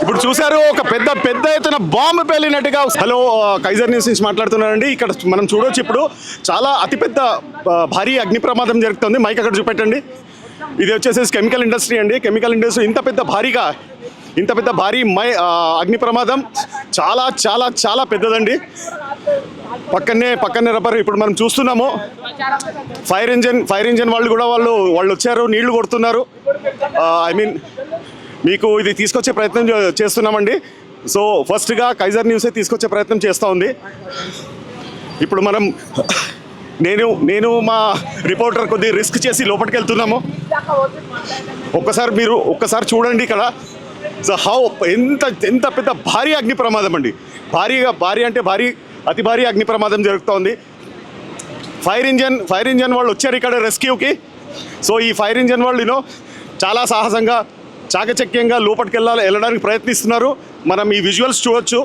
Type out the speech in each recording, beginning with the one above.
ఇప్పుడు చూసారు ఒక పెద్ద పెద్ద ఎత్తున బాంబు పేలినట్టుగా హలో కైజర్ న్యూస్ నుంచి మాట్లాడుతున్నానండి ఇక్కడ మనం చూడొచ్చు ఇప్పుడు చాలా అతిపెద్ద భారీ అగ్ని ప్రమాదం జరుగుతుంది. మైక్ అక్కడ చూపెట్టండి. ఇది వచ్చేసి కెమికల్ ఇండస్ట్రీ అండి. కెమికల్ ఇండస్ట్రీ ఇంత పెద్ద భారీగా ఇంత పెద్ద భారీ మై అగ్ని ప్రమాదం చాలా చాలా చాలా పెద్దదండి. పక్కనే పక్కనే రబ్బర్. ఇప్పుడు మనం చూస్తున్నాము ఫైర్ ఇంజన్ ఫైర్ ఇంజన్ వాళ్ళు కూడా వాళ్ళు వాళ్ళు వచ్చారు నీళ్ళు కొడుతున్నారు. ఐ మీన్ మీకు ఇది తీసుకొచ్చే ప్రయత్నం చేస్తున్నామండి. సో ఫస్ట్గా కైజర్ న్యూసే తీసుకొచ్చే ప్రయత్నం చేస్తూ ఉంది. ఇప్పుడు మనం నేను నేను మా రిపోర్టర్ కొద్ది రిస్క్ చేసి లోపలికి వెళ్తున్నాము ఒక్కసారి మీరు ఒక్కసారి చూడండి ఇక్కడ. సో హౌ ఎంత ఎంత పెద్ద భారీ అగ్ని ప్రమాదం అండి. భారీగా భారీ అంటే భారీ అతి భారీ అగ్ని ప్రమాదం జరుగుతోంది. ఫైర్ ఇంజన్ ఫైర్ ఇంజన్ వాళ్ళు వచ్చారు ఇక్కడ రెస్క్యూకి. సో ఈ ఫైర్ ఇంజన్ వాళ్ళు యూనో చాలా సాహసంగా చాకచక్యంగా లోపలికి వెళ్ళాలి వెళ్ళడానికి ప్రయత్నిస్తున్నారు. మనం ఈ విజువల్స్ చూడొచ్చు.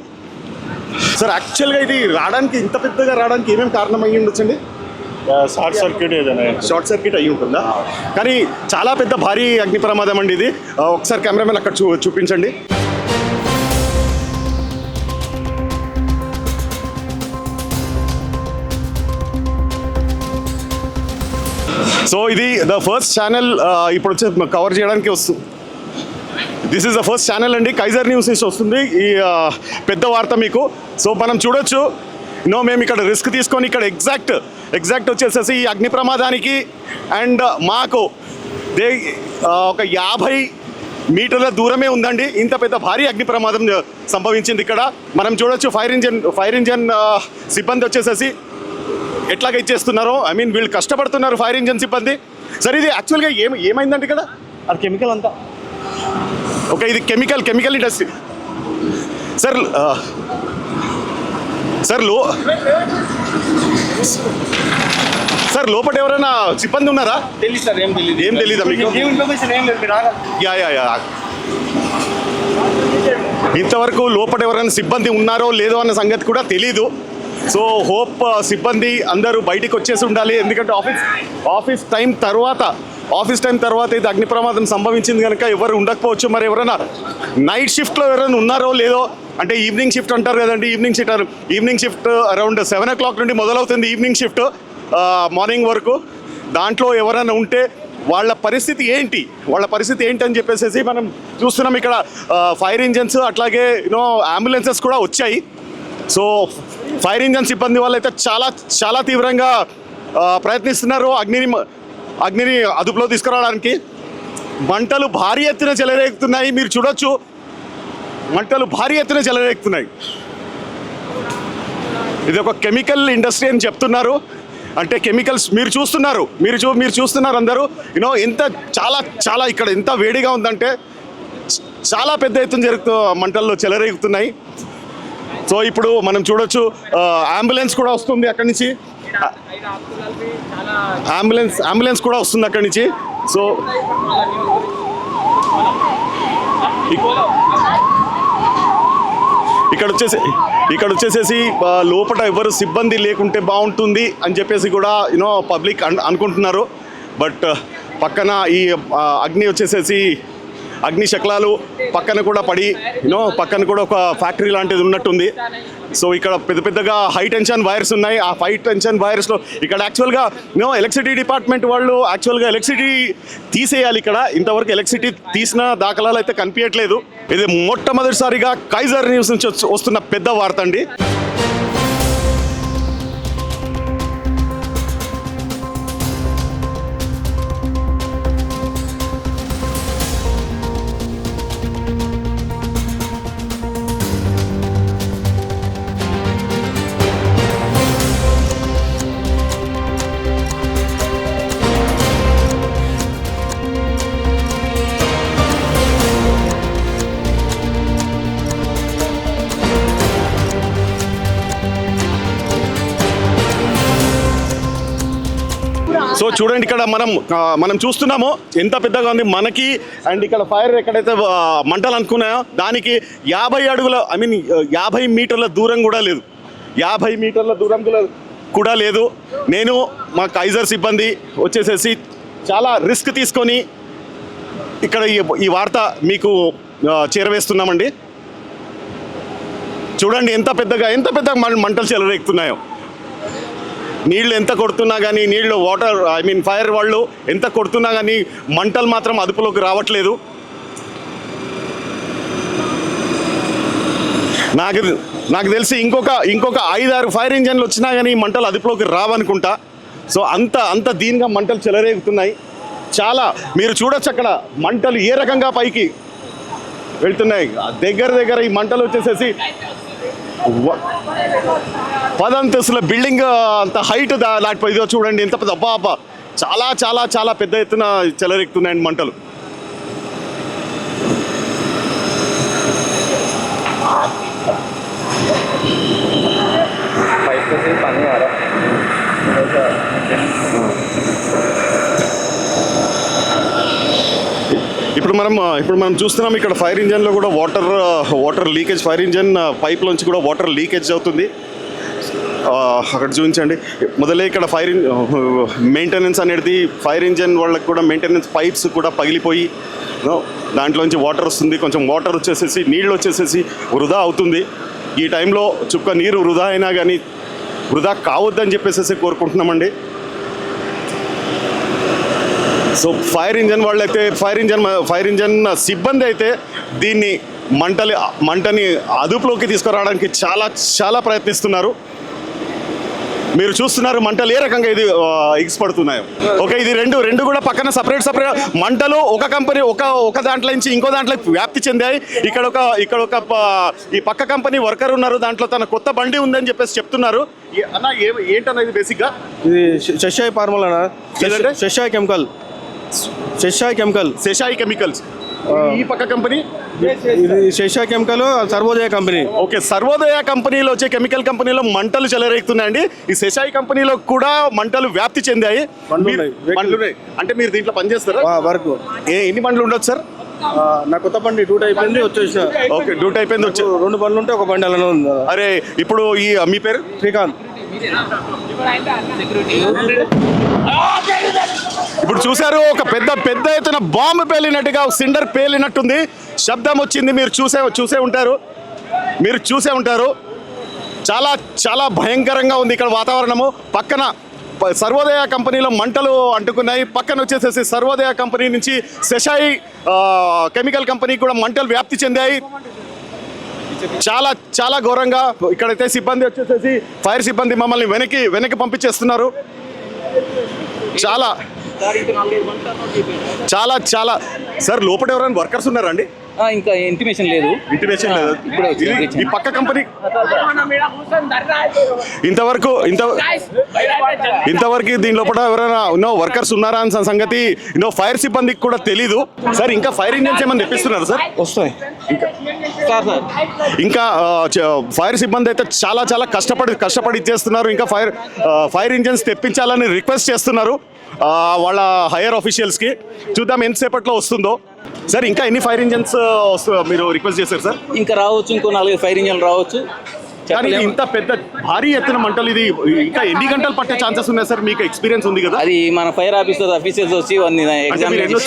సార్ యాక్చువల్గా ఇది రావడానికి ఇంత పెద్దగా రావడానికి ఏమేమి కారణం అయ్యి ఉండొచ్చండి షార్ట్ సర్క్యూట్ ఏదైనా షార్ట్ సర్క్యూట్ అయ్యి ఉంటుందా? కానీ చాలా పెద్ద భారీ అగ్ని ప్రమాదం అండి ఇది. ఒకసారి కెమెరామెన్ అక్కడ చూ చూపించండి. సో ఇది ద ఫస్ట్ ఛానల్ ఇప్పుడు వచ్చి కవర్ చేయడానికి వస్తుంది this is the first channel అండి. కైజర్ న్యూస్ నుంచి వస్తుంది. ఈ uh, పెద్ద వార్త మీకు. సో మనం చూడొచ్చు. నో మేము ఇక్కడ రిస్క్ తీసుకొని ఇక్కడ ఎగ్జాక్ట్ ఎగ్జాక్ట్ వచ్చేసేసి ఈ అగ్ని ప్రమాదానికి అండ్ మాకు దే uh, ఒక యాభై మీటర్ల దూరమే ఉందండి. ఇంత పెద్ద భారీ అగ్ని ప్రమాదం uh, సంభవించింది ఇక్కడ. మనం చూడొచ్చు ఫైర్ ఇంజన్ ఫైర్ ఇంజన్ సిబ్బంది వచ్చేసేసి ఎట్లాగ ఇచ్చేస్తున్నారో? ఐ మీన్ వీళ్ళు కష్టపడుతున్నారు ఫైర్ ఇంజన్ సిబ్బంది. సరే ఇది యాక్చువల్గా ఏం ఏమైందండి ఇక్కడ? అది కెమికల్ అంతా. ఓకే ఇది కెమికల్ కెమికల్ ఇండస్ట్రీ సార్ సార్లో సార్ లోపల ఎవరైనా సిబ్బంది ఉన్నారా? తెలియదు సార్ ఏం తెలియదు ఏం తెలీదా మీకు? ఏం ఇన్ఫర్మేషన్ ఏం లేదు మీరు ఆగాలి. Yeah yeah yeah. ఇంతవరకు లోపల ఎవరైనా సిబ్బంది ఉన్నారో లేదో అన్న సంగతి కూడా తెలీదు. సో హోప్ సిబ్బంది అందరూ బయటికి వచ్చేసి ఉండాలి. ఎందుకంటే ఆఫీస్ ఆఫీస్ టైం తర్వాత ఆఫీస్ టైం తర్వాత ఇది అగ్ని ప్రమాదం సంభవించింది కనుక ఎవరు ఉండకపోవచ్చు. మరి ఎవరైనా నైట్ షిఫ్ట్లో ఎవరైనా ఉన్నారో లేదో అంటే ఈవినింగ్ షిఫ్ట్ అంటారు కదండి evening shift evening shift around seven o'clock నుండి మొదలవుతుంది ఈవినింగ్ షిఫ్ట్ మార్నింగ్ వరకు. దాంట్లో ఎవరైనా ఉంటే వాళ్ళ పరిస్థితి ఏంటి? వాళ్ళ పరిస్థితి ఏంటి అని చెప్పేసి మనం చూస్తున్నాం ఇక్కడ ఫైర్ ఇంజన్స్ అట్లాగే యూనో అంబులెన్సెస్ కూడా వచ్చాయి. సో ఫైర్ ఇంజన్ సిబ్బంది వాళ్ళు అయితే చాలా చాలా తీవ్రంగా ప్రయత్నిస్తున్నారు అగ్నిని అగ్నిని అదుపులో తీసుకురావడానికి. మంటలు భారీ ఎత్తున చెలరేగుతున్నాయి మీరు చూడొచ్చు. మంటలు భారీ ఎత్తున చెలరేగుతున్నాయి. ఇది ఒక కెమికల్ ఇండస్ట్రీ అని చెప్తున్నారు. అంటే కెమికల్స్ మీరు చూస్తున్నారు మీరు చూ మీరు చూస్తున్నారు అందరూ. యూనో ఎంత చాలా చాలా ఇక్కడ ఎంత వేడిగా ఉందంటే చాలా పెద్ద ఎత్తున జరుగుతూ మంటల్లో చెలరేగుతున్నాయి. సో ఇప్పుడు మనం చూడొచ్చు అంబులెన్స్ కూడా వస్తుంది అక్కడి నుంచి. అంబులెన్స్ అంబులెన్స్ కూడా వస్తుంది అక్కడి నుంచి. సో ఇక్కడ వచ్చేసి ఇక్కడ వచ్చేసేసి లోపల ఎవరు సిబ్బంది లేకుంటే బాగుంటుంది అని చెప్పేసి కూడా యూనో పబ్లిక్ అనుకుంటున్నారు. బట్ పక్కన ఈ అగ్ని వచ్చేసేసి అగ్ని శకలాలు పక్కన కూడా పడి యూనో పక్కన కూడా ఒక ఫ్యాక్టరీ లాంటిది ఉన్నట్టుంది. సో ఇక్కడ పెద్ద పెద్దగా హై టెన్షన్ వైర్స్ ఉన్నాయి. ఆ హై టెన్షన్ వైర్స్లో ఇక్కడ యాక్చువల్గా యూనో ఎలక్ట్రిసిటీ డిపార్ట్మెంట్ వాళ్ళు యాక్చువల్గా ఎలక్ట్రిసిటీ తీసేయాలి ఇక్కడ. ఇంతవరకు ఎలక్ట్రిసిటీ తీసిన దాఖలాలు అయితే కనిపించట్లేదు. ఇది మొట్టమొదటిసారిగా కైజర్ న్యూస్ నుంచి వచ్చి- వస్తున్న పెద్ద వార్త అండి. చూడండి ఇక్కడ మనం మనం చూస్తున్నాము ఎంత పెద్దగా ఉంది మనకి అండ్ ఇక్కడ ఫైర్ ఎక్కడైతే మంటలు అనుకున్నాయో దానికి యాభై అడుగుల ఐ మీన్ యాభై మీటర్ల దూరం కూడా లేదు. యాభై మీటర్ల దూరం కూడా- కూడా లేదు. నేను మా కైజర్ సిబ్బంది వచ్చేసేసి చాలా రిస్క్ తీసుకొని ఇక్కడ ఈ ఈ వార్త మీకు చేరవేస్తున్నామండి. చూడండి ఎంత పెద్దగా ఎంత పెద్దగా మంటలు చెలరేగుతున్నాయో. నీళ్ళు ఎంత కొడుతున్నా కానీ నీళ్ళు వాటర్ ఐ మీన్ ఫైర్ వాళ్ళు ఎంత కొడుతున్నా కానీ మంటలు మాత్రం అదుపులోకి రావట్లేదు. నాకు నాకు తెలిసి ఇంకొక ఇంకొక ఐదారు ఫైర్ ఇంజన్లు వచ్చినా కానీ ఈ మంటలు అదుపులోకి రావనుకుంటా. సో అంత అంత దీనిగా మంటలు చెలరేగుతున్నాయి. చాలా మీరు చూడొచ్చు అక్కడ మంటలు ఏ రకంగా పైకి వెళ్తున్నాయి. దగ్గర దగ్గర ఈ మంటలు వచ్చేసేసి పదంతస్తుల బిల్డింగ్ అంత హైట్ దాటిపోయి చూడండి ఎంత పెద్ద అబ్బా చాలా చాలా చాలా పెద్ద ఎత్తున చెలరెక్కుతున్నాయండి మంటలు. ఇప్పుడు మనం ఇప్పుడు మనం చూస్తున్నాం ఇక్కడ ఫైర్ ఇంజన్లో కూడా water water leakage fire engine పైప్లోంచి కూడా వాటర్ లీకేజ్ అవుతుంది. అక్కడ చూపించండి. మొదలే ఇక్కడ ఫైర్ మెయింటెనెన్స్ అనేది ఫైర్ ఇంజన్ వాళ్ళకి కూడా మెయింటెనెన్స్ పైప్స్ కూడా పగిలిపోయి దాంట్లోంచి వాటర్ వస్తుంది. కొంచెం వాటర్ వచ్చేసేసి నీళ్ళు వచ్చేసేసి వృధా అవుతుంది. ఈ టైంలో చుక్క నీరు వృధా అయినా కానీ వృధా కావద్దని చెప్పేసి కోరుకుంటున్నామండి. సో ఫైర్ ఇంజన్ వాళ్ళు అయితే ఫైర్ ఇంజన్ ఫైర్ ఇంజన్ సిబ్బంది అయితే దీన్ని మంటలి మంటని అదుపులోకి తీసుకురావడానికి చాలా చాలా ప్రయత్నిస్తున్నారు. మీరు చూస్తున్నారు మంటలు ఏ రకంగా ఇది ఎగిసిపడుతున్నాయో. ఓకే ఇది రెండు రెండు కూడా పక్కన సపరేట్ సపరేట్ మంటలు ఒక కంపెనీ ఒక ఒక దాంట్లో నుంచి ఇంకో దాంట్లోకి వ్యాప్తి చెందాయి. ఇక్కడ ఒక ఇక్కడ ఒక ఈ పక్క కంపెనీ వర్కర్ ఉన్నారు దాంట్లో తన కొత్త బండి ఉందని చెప్పేసి చెప్తున్నారు. అన్న ఏ ఏంటన్న ఇది బేసిక్గా? ఇది శశాయి ఫార్ములా అన్న. శశాయి కెమికల్. శశాయి కెమికల్ శశాయి కెమికల్స్ ఈ పక్క కంపెనీ? ఇది శశాయి chemical Sarvodaya company okay Sarvodaya కంపెనీలో వచ్చే కెమికల్ కంపెనీలో మంటలు చెలరేగుతున్నాయండి. ఈ శశాయి కంపెనీలో కూడా మంటలు వ్యాప్తి చెందాయి. అంటే మీరు దీంట్లో పనిచేస్తారా? వర్క్. ఏ ఎన్ని బండ్లు ఉండొచ్చు సార్? నా కొత్త బండి డ్యూటీ అయిపోయింది వచ్చేసిన. ఓకే డ్యూటీ అయిపోయింది వచ్చి. రెండు బండ్లు ఉంటే ఒక బండి అలానే ఉంది. అరే ఇప్పుడు ఈ మీ పేరు? శ్రీకాంత్. ఇప్పుడు చూశారు ఒక పెద్ద పెద్ద ఎత్తున బాంబు పేలినట్టుగా సిండర్ పేలినట్టుంది. శబ్దం వచ్చింది మీరు చూసే చూసే ఉంటారు. మీరు చూసే ఉంటారు. చాలా చాలా భయంకరంగా ఉంది ఇక్కడ వాతావరణము. పక్కన సర్వోదయ కంపెనీలో మంటలు అంటుకున్నాయి. పక్కన వచ్చేసేసి సర్వోదయ కంపెనీ నుంచి శశాయి కెమికల్ కంపెనీ కూడా మంటలు వ్యాప్తి చెందాయి. చాలా చాలా ఘోరంగా ఇక్కడైతే సిబ్బంది వచ్చేసేసి ఫైర్ సిబ్బంది మమ్మల్ని వెనక్కి వెనక్కి పంపించేస్తున్నారు. చాలా చాలా చాలా. సార్ లోపల ఎవరైనా వర్కర్స్ ఉన్నారండి ఇంకా ఇంటిమేషన్ లేదు. ఇంటిమేషన్ లేదు. ఇప్పుడే ఈ పక్క కంపెనీ ఇంతవరకు ఇంత ఇంతవరకు దీని లోపల ఎవరైనా ఉన్నో వర్కర్స్ ఉన్నారా అని సంగతి ఇన్నో ఫైర్ సిబ్బందికి కూడా తెలీదు. సార్ ఇంకా ఫైర్ ఇంజన్స్ ఏమైనా తెప్పిస్తున్నారు సార్? వస్తాయి ఇంకా ఫైర్ సిబ్బంది అయితే చాలా చాలా కష్టపడి కష్టపడి ఇచ్చేస్తున్నారు. ఇంకా ఫైర్ ఫైర్ ఇంజన్స్ తెప్పించాలని రిక్వెస్ట్ చేస్తున్నారు ఆ, వాళ్ళ హైయర్ ఆఫీషియల్స్కి చూద్దాం ఎంతసేపట్లో వస్తుందో. సార్ ఇంకా ఎన్ని ఫైర్ ఇంజన్స్ మీరు రిక్వెస్ట్ చేశారు సార్? ఇంకా రావచ్చు ఇంకో నాలుగు ఫైర్ ఇంజన్లు రావచ్చు. కానీ ఇంత పెద్ద భారీ ఎత్తున మంటలు ఇది ఇంకా ఎన్ని గంటలు పట్టే ఛాన్సెస్ ఉన్నాయి సార్? మీకు ఎక్స్పీరియన్స్ ఉంది కదా? అది మన ఫైర్ ఆఫీసర్ ఆఫీసర్స్ వచ్చి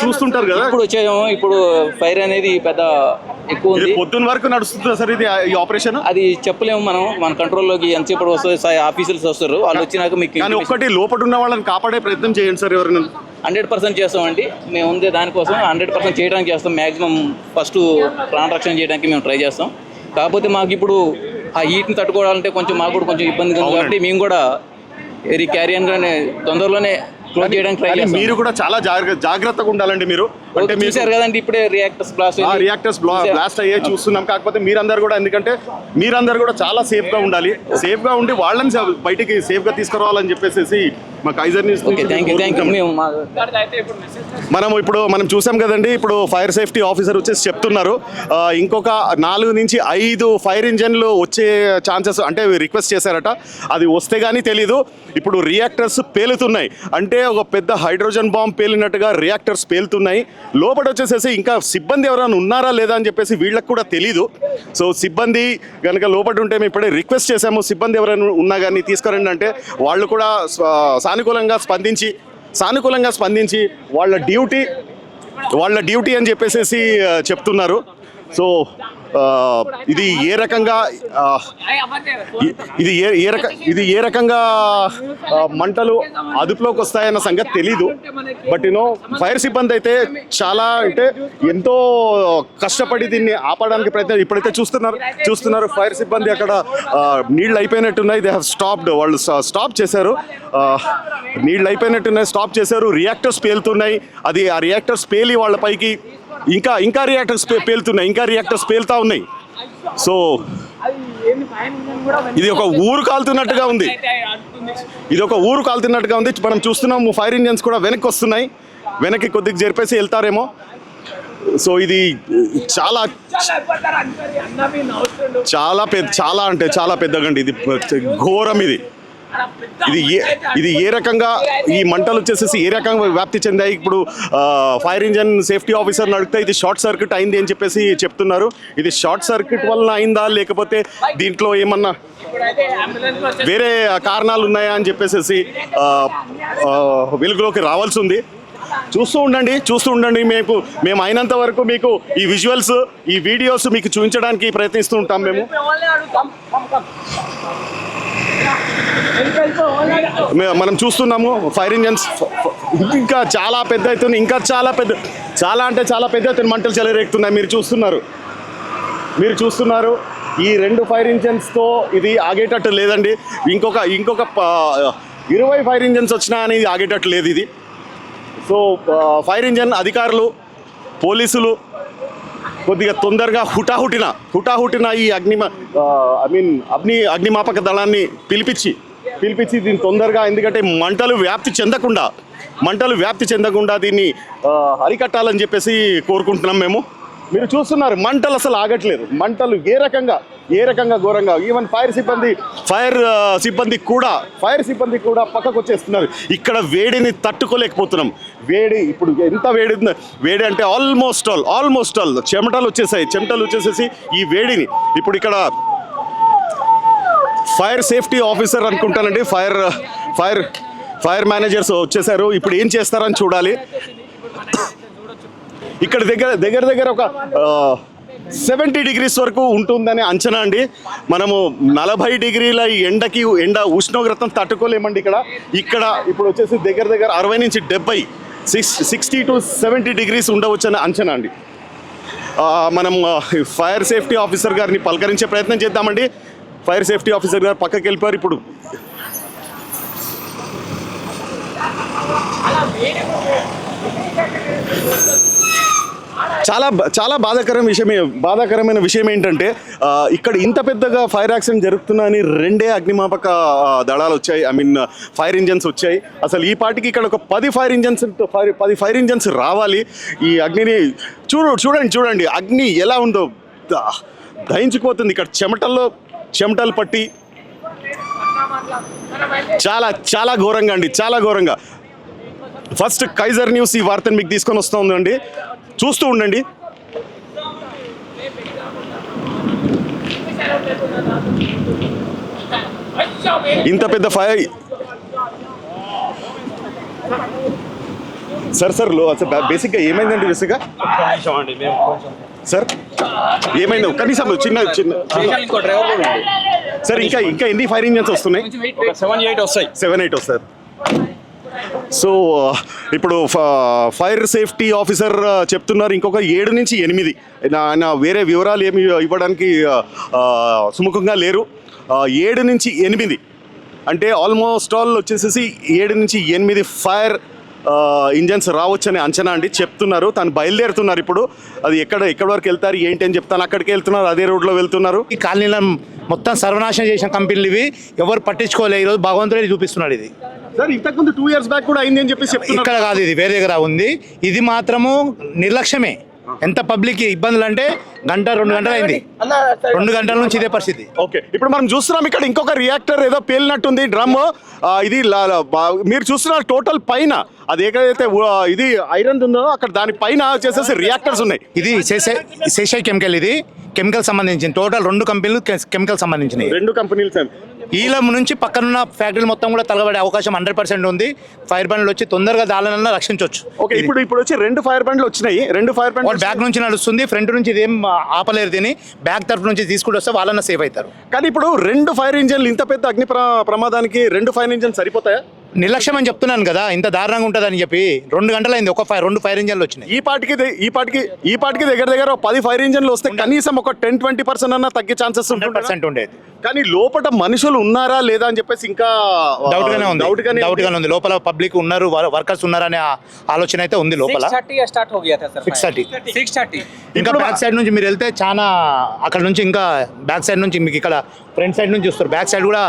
చూస్తుంటారు కదా? ఇప్పుడు వచ్చేమో ఇప్పుడు ఫైర్ అనేది పెద్ద ఎక్కువ ఉంది. పొద్దున్న వరకు నడుస్తుందా సార్ ఇది ఈ ఆపరేషన్ అది చెప్పలేము మనం మన కంట్రోల్లోకి ఎంతసేపు వస్తుంది ఆఫీసర్స్ వస్తారు వాళ్ళు వచ్చినాక మీకు కానీ ఒక్కటి లోపల ఉన్న వాళ్ళని కాపాడే ప్రయత్నం చేయండి సార్ ఎవరైనా హండ్రెడ్ పర్సెంట్ చేస్తామండి. మేము ఉంది దానికోసం హండ్రెడ్ పర్సెంట్ చేయడానికి చేస్తాం. మ్యాక్సిమం ఫస్ట్ ప్రాణ రక్షణ చేయడానికి మేము ట్రై చేస్తాం. కాకపోతే మాకు ఇప్పుడు ఆ హీట్ని తట్టుకోవాలంటే కొంచెం మాకు కూడా కొంచెం ఇబ్బందిగా ఉంది. కాబట్టి మేము కూడా వెరీ క్యారియన్గానే తొందరలోనే క్లోజ్ చేయడానికి ట్రై చేస్తాం. మీరు కూడా చాలా జాగ్రత్త జాగ్రత్తగా ఉండాలండి మీరు. చూశారు కదండి ఇప్పుడే రియాక్టర్స్ బ్లాస్ట్ రియాక్టర్స్ బ్లాస్ట్ అయ్యే చూస్తున్నాం. కాకపోతే మీరందరూ కూడా ఎందుకంటే మీరందరూ కూడా చాలా సేఫ్గా ఉండాలి. సేఫ్గా ఉండి వాళ్ళని బయటికి సేఫ్గా తీసుకురావాలని చెప్పేసి మా కైజర్ న్యూస్ మనం ఇప్పుడు మనం చూసాం కదండి ఇప్పుడు ఫైర్ సేఫ్టీ ఆఫీసర్ వచ్చేసి చెప్తున్నారు. ఇంకొక నాలుగు నుంచి ఐదు ఫైర్ ఇంజన్లు వచ్చే ఛాన్సెస్ అంటే రిక్వెస్ట్ చేశారట. అది వస్తే కానీ తెలీదు. ఇప్పుడు రియాక్టర్స్ పేలుతున్నాయి. అంటే ఒక పెద్ద హైడ్రోజన్ బాంబ్ పేలినట్టుగా రియాక్టర్స్ పేలుతున్నాయి. లోపల వచ్చేసేసి ఇంకా సిబ్బంది ఎవరైనా ఉన్నారా లేదా అని చెప్పేసి వీళ్ళకి కూడా తెలీదు. సో సిబ్బంది కనుక లోపల ఉంటే మేము ఇప్పుడే రిక్వెస్ట్ చేసాము సిబ్బంది ఎవరైనా ఉన్నా కానీ తీసుకురండి అంటే వాళ్ళు కూడా సానుకూలంగా స్పందించి సానుకూలంగా స్పందించి వాళ్ళ డ్యూటీ వాళ్ళ డ్యూటీ అని చెప్పేసి చెప్తున్నారు. సో ఇది ఏ రకంగా ఇది ఏ ఏ రక ఇది ఏ రకంగా మంటలు అదుపులోకి వస్తాయన్న సంగతి తెలీదు. బట్ యూనో ఫైర్ సిబ్బంది అయితే చాలా అంటే ఎంతో కష్టపడి దీన్ని ఆపడానికి ప్రయత్నం ఇప్పుడైతే చూస్తున్నారు చూస్తున్నారు ఫైర్ సిబ్బంది అక్కడ నీళ్ళు అయిపోయినట్టున్నాయి. దే హ్యావ్ స్టాప్డ్ వాళ్ళు స్టాప్ చేశారు. నీళ్ళు అయిపోయినట్టున్నాయి స్టాప్ చేశారు. రియాక్టర్స్ పేలుతున్నాయి. అది ఆ రియాక్టర్స్ పేలి వాళ్ళ పైకి ఇంకా ఇంకా రియాక్టర్స్ పేలుతున్నాయి ఇంకా రియాక్టర్స్ పేలుతా ఉన్నాయి. సో ఇది ఒక ఊరు కాలుతున్నట్టుగా ఉంది. ఇది ఒక ఊరు కాలుతున్నట్టుగా ఉంది. మనం చూస్తున్నాము ఫైర్ ఇంజన్స్ కూడా వెనక్కి వస్తున్నాయి. వెనక్కి కొద్దిగా జరిపేసి వెళ్తారేమో. సో ఇది చాలా చాలా పెద్ద చాలా అంటే చాలా పెద్దగండి. ఇది ఘోరం ఇది. ఇది ఏ ఇది ఏ రకంగా ఈ మంటలు వచ్చేసేసి ఏ రకంగా వ్యాప్తి చెందాయి? ఇప్పుడు ఫైర్ ఇంజన్ సేఫ్టీ ఆఫీసర్ అడిగితే ఇది షార్ట్ సర్క్యూట్ అయింది అని చెప్పేసి చెప్తున్నారు. ఇది షార్ట్ సర్క్యూట్ వలన అయిందా? లేకపోతే దీంట్లో ఏమన్నా వేరే కారణాలు ఉన్నాయా అని చెప్పేసి వెలుగులోకి రావాల్సి ఉంది. చూస్తూ ఉండండి చూస్తూ ఉండండి మీకు. మేము అయినంత వరకు మీకు ఈ విజువల్స్ ఈ వీడియోస్ మీకు చూపించడానికి ప్రయత్నిస్తూ ఉంటాం మేము. మనం చూస్తున్నాము ఫైర్ ఇంజన్స్ ఇంకా చాలా పెద్ద అవుతుంది ఇంకా చాలా పెద్ద చాలా అంటే చాలా పెద్ద అవుతుంది మంటలు చెలరేగుతున్నాయి మీరు చూస్తున్నారు. మీరు చూస్తున్నారు ఈ రెండు ఫైర్ ఇంజన్స్తో ఇది ఆగేటట్టు లేదండి. ఇంకొక ఇంకొక ప- ఇరవై ఫైర్ ఇంజన్స్ వచ్చినా అని ఆగేటట్టు లేదు ఇది. సో ఫైర్ ఇంజన్ అధికారులు పోలీసులు కొద్దిగా తొందరగా హుటాహుటిన హుటాహుటిన ఈ అగ్ని ఐ మీన్ అగ్ని అగ్నిమాపక దళాన్ని పిలిపించి పిలిపించి దీన్ని తొందరగా ఎందుకంటే మంటలు వ్యాప్తి చెందకుండా మంటలు వ్యాప్తి చెందకుండా దీన్ని అరికట్టాలని చెప్పేసి కోరుకుంటున్నాం మేము. మీరు చూస్తున్నారు మంటలు అసలు ఆగట్లేదు. మంటలు ఏ రకంగా ఏ రకంగా ఘోరంగా? ఈవెన్ ఫైర్ సిబ్బంది ఫైర్ uh, సిబ్బంది కూడా ఫైర్ సిబ్బంది కూడా పక్కకు వచ్చేస్తున్నారు. ఇక్కడ వేడిని తట్టుకోలేకపోతున్నాం. వేడి ఇప్పుడు ఎంత వేడి వేడి అంటే ఆల్మోస్ట్ ఆల్ ఆల్మోస్ట్ ఆల్ చెమటలు వచ్చేసాయి. చెమటలు వచ్చేసేసి ఈ వేడిని ఇప్పుడు ఇక్కడ ఫైర్ సేఫ్టీ ఆఫీసర్ అనుకుంటానండి. ఫైర్ ఫైర్ ఫైర్ మేనేజర్స్ వచ్చేసారు. ఇప్పుడు ఏం చేస్తారని చూడాలి. ఇక్కడ దగ్గర దగ్గర దగ్గర ఒక సెవెంటీ డిగ్రీస్ వరకు ఉంటుందని అంచనా అండి. మనము నలభై డిగ్రీల ఈ ఎండకి ఎండ ఉష్ణోగ్రతను తట్టుకోలేమండి ఇక్కడ. ఇక్కడ ఇప్పుడు వచ్చేసి దగ్గర దగ్గర అరవై నుంచి డెబ్బై six sixty to seventy degrees ఉండవచ్చని అంచనా అండి. మనం ఫైర్ సేఫ్టీ ఆఫీసర్ గారిని పలకరించే ప్రయత్నం చేద్దామండి. ఫైర్ సేఫ్టీ ఆఫీసర్ గారు పక్కకి వెళ్ళిపోయారు ఇప్పుడు. చాలా చాలా బాధాకరమైన విషయమే బాధాకరమైన విషయం ఏంటంటే ఇక్కడ ఇంత పెద్దగా ఫైర్ యాక్సిడెంట్ జరుగుతున్నా అని రెండే అగ్నిమాపక దళాలు వచ్చాయి. ఐ మీన్ ఫైర్ ఇంజన్స్ వచ్చాయి. అసలు ఈ పాటికి ఇక్కడ ఒక పది ఫైర్ ఇంజన్స్ ఫైర్ పది ఫైర్ ఇంజన్స్ రావాలి. ఈ అగ్నిని చూడు చూడండి చూడండి. అగ్ని ఎలా ఉందో ద- దహించుకుపోతుంది ఇక్కడ చెమటల్లో చెమటలు పట్టి చాలా చాలా ఘోరంగా అండి చాలా ఘోరంగా. ఫస్ట్ కైజర్ న్యూస్ ఈ వార్తను మీకు తీసుకొని వస్తుందండి. చూస్తూ ఉండండి. ఇంత పెద్ద ఫైర్ సార్ సార్లో అసలు బేసిక్గా ఏమైందండి బేసిక్గా సార్ ఏమైంది కనీసం చిన్న చిన్న సార్ ఇంకా ఇంకా ఎన్ని ఫైర్ ఇంజన్స్ వస్తున్నాయి? సెవెన్ ఎయిట్ వస్తాయి. సెవెన్ ఎయిట్ వస్తారు సో ఇప్పుడు ఫైర్ సేఫ్టీ ఆఫీసర్ చెప్తున్నారు ఇంకొక ఏడు నుంచి ఎనిమిది. ఆయన- వేరే వివరాలు ఏమి ఇవ్వడానికి సుముఖంగా లేరు. ఏడు నుంచి ఎనిమిది. అంటే ఆల్మోస్ట్ ఆల్ వచ్చేసేసి ఏడు నుంచి ఎనిమిది ఫైర్ ఇంజన్స్ రావచ్చని అంచనా అండి. చెప్తున్నారు. తను బయలుదేరుతున్నారు ఇప్పుడు. అది ఎక్కడ ఎక్కడి వరకు వెళ్తారు ఏంటి అని చెప్తాను. అక్కడికి వెళ్తున్నారు అదే రోడ్లో వెళ్తున్నారు. ఈ కాలనీలను మొత్తం సర్వనాశనం చేసిన కంపెనీలు ఇవి ఎవరు పట్టించుకోలే. ఈరోజు భగవంతుడే చూపిస్తున్నాడు ఇది. సార్ ఇంతకుముందు టూ ఇయర్స్ బ్యాక్ కూడా అయింది అని చెప్పి చెప్తున్నారు. ఇక్కడ కాదు ఇది వేరే దగ్గర ఉంది. ఇది మాత్రము నిర్లక్ష్యమే. ఎంత పబ్లిక్ ఇబ్బందులు అంటే గంట రెండు గంటలు అయింది. రెండు గంటల నుంచి ఇదే పరిస్థితి. ఓకే. ఇప్పుడు మనం చూస్తున్నాం ఇక్కడ ఇంకొక రియాక్టర్ ఏదో పేలినట్టుంది డ్రమ్ ఇది మీరు చూస్తున్నారు టోటల్ పైన అది ఎక్కడైతే ఉ- ఇది ఐరన్ ఉందో అక్కడ దాని పైన వచ్చేసేసి రియాక్టర్స్ ఉన్నాయి. ఇది శేషాయి కెమికల్ ఇది. కెమికల్ సంబంధించింది. టోటల్ రెండు కంపెనీలు కెమికల్ సంబంధించినవి. రెండు కంపెనీలు సార్ వీళ్ళ నుంచి పక్కనున్న ఫ్యాక్టరీలు మొత్తం కూడా తలగబడే అవకాశం హండ్రెడ్ పర్సెంట్ ఉంది. ఫైర్ బండ్లు వచ్చి తొందరగా దానినన్నా రక్షించవచ్చు ఓకే ఇప్పుడు ఇప్పుడు వచ్చి రెండు ఫైర్ బండ్లు వచ్చినాయి. రెండు ఫైర్ వాళ్ళు బండ్లు బ్యాక్ నుంచి నడుస్తుంది. ఫ్రంట్ నుంచి ఇదేం ఆపలేరు దీన్ని. బ్యాక్ తరఫు నుంచి తీసుకుంటూ వస్తే వాళ్ళన్న సేఫ్ అవుతారు. కానీ ఇప్పుడు రెండు ఫైర్ ఇంజన్లు ఇంత పెద్ద అగ్ని ప్ర- ప్రమాదానికి రెండు ఫైర్ ఇంజన్ సరిపోతాయా? నిర్లక్ష్యం అని చెప్తున్నాను కదా ఇంత దారుణంగా ఉంటుందని చెప్పి రెండు గంటలైంది ఒక ఫైర్ రెండు ఫైర్ ఇంజన్లు వచ్చినాయి. ఈ పాటికి ఈ పాటికి ఈ పాటికి దగ్గర దగ్గర పది ఫైర్ ఇంజన్లు వస్తే కనీసం ఒక టెన్ ట్వంటీ పర్సెంట్ అన్న తగ్గే ఛాన్సెస్ పర్సెంట్ ఉండేది. కానీ లోపల మనుషులు ఉన్నారా లేదా అని చెప్పేసి ఇంకా డౌట్ గానే ఉంది. డౌట్ గానే డౌట్ గానే ఉంది. లోపల పబ్లిక్ ఉన్నారు వర్కర్స్ ఉన్నారనే ఆలోచన అయితే ఉంది లోపల. సిక్స్ థర్టీ సిక్స్ థర్టీ ఇంకా బ్యాక్ సైడ్ నుంచి మీరు వెళ్తే చాలా అక్కడ నుంచి ఇంకా బ్యాక్ సైడ్ నుంచి మీకు ఇక్కడ ఫ్రంట్ సైడ్ నుంచి చూస్తారు. బ్యాక్ సైడ్ కూడా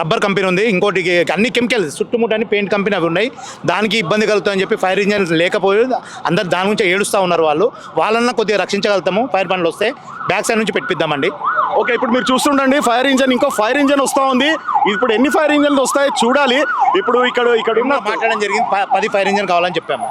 రబ్బర్ కంపెనీ ఉంది. ఇంకోటి అన్ని కెమికల్స్ చుట్టూ చుట్టుముట్టు అన్ని పెయింట్ కంపెనీ అవి ఉన్నాయి. దానికి ఇబ్బంది కలుగుతుందని చెప్పి ఫైర్ ఇంజన్ లేకపోయి అందరు దాని గురించి ఏడుస్తూ ఉన్నారు వాళ్ళు. వాళ్ళన్నా కొద్దిగా రక్షించగలుగుతాము ఫైర్ బండ్లు వస్తే బ్యాక్ సైడ్ నుంచి పెట్టిద్దామండి. ఓకే ఇప్పుడు మీరు చూస్తుండండి ఫైర్ ఇంజన్ ఇంకో ఫైర్ ఇంజన్ వస్తా ఉంది. ఇప్పుడు ఎన్ని ఫైర్ ఇంజన్లు వస్తాయో చూడాలి. ఇప్పుడు ఇక్కడ ఇక్కడ ఉన్న మాట్లాడడం జరిగింది పది ఫైర్ ఇంజన్ కావాలని చెప్పాము.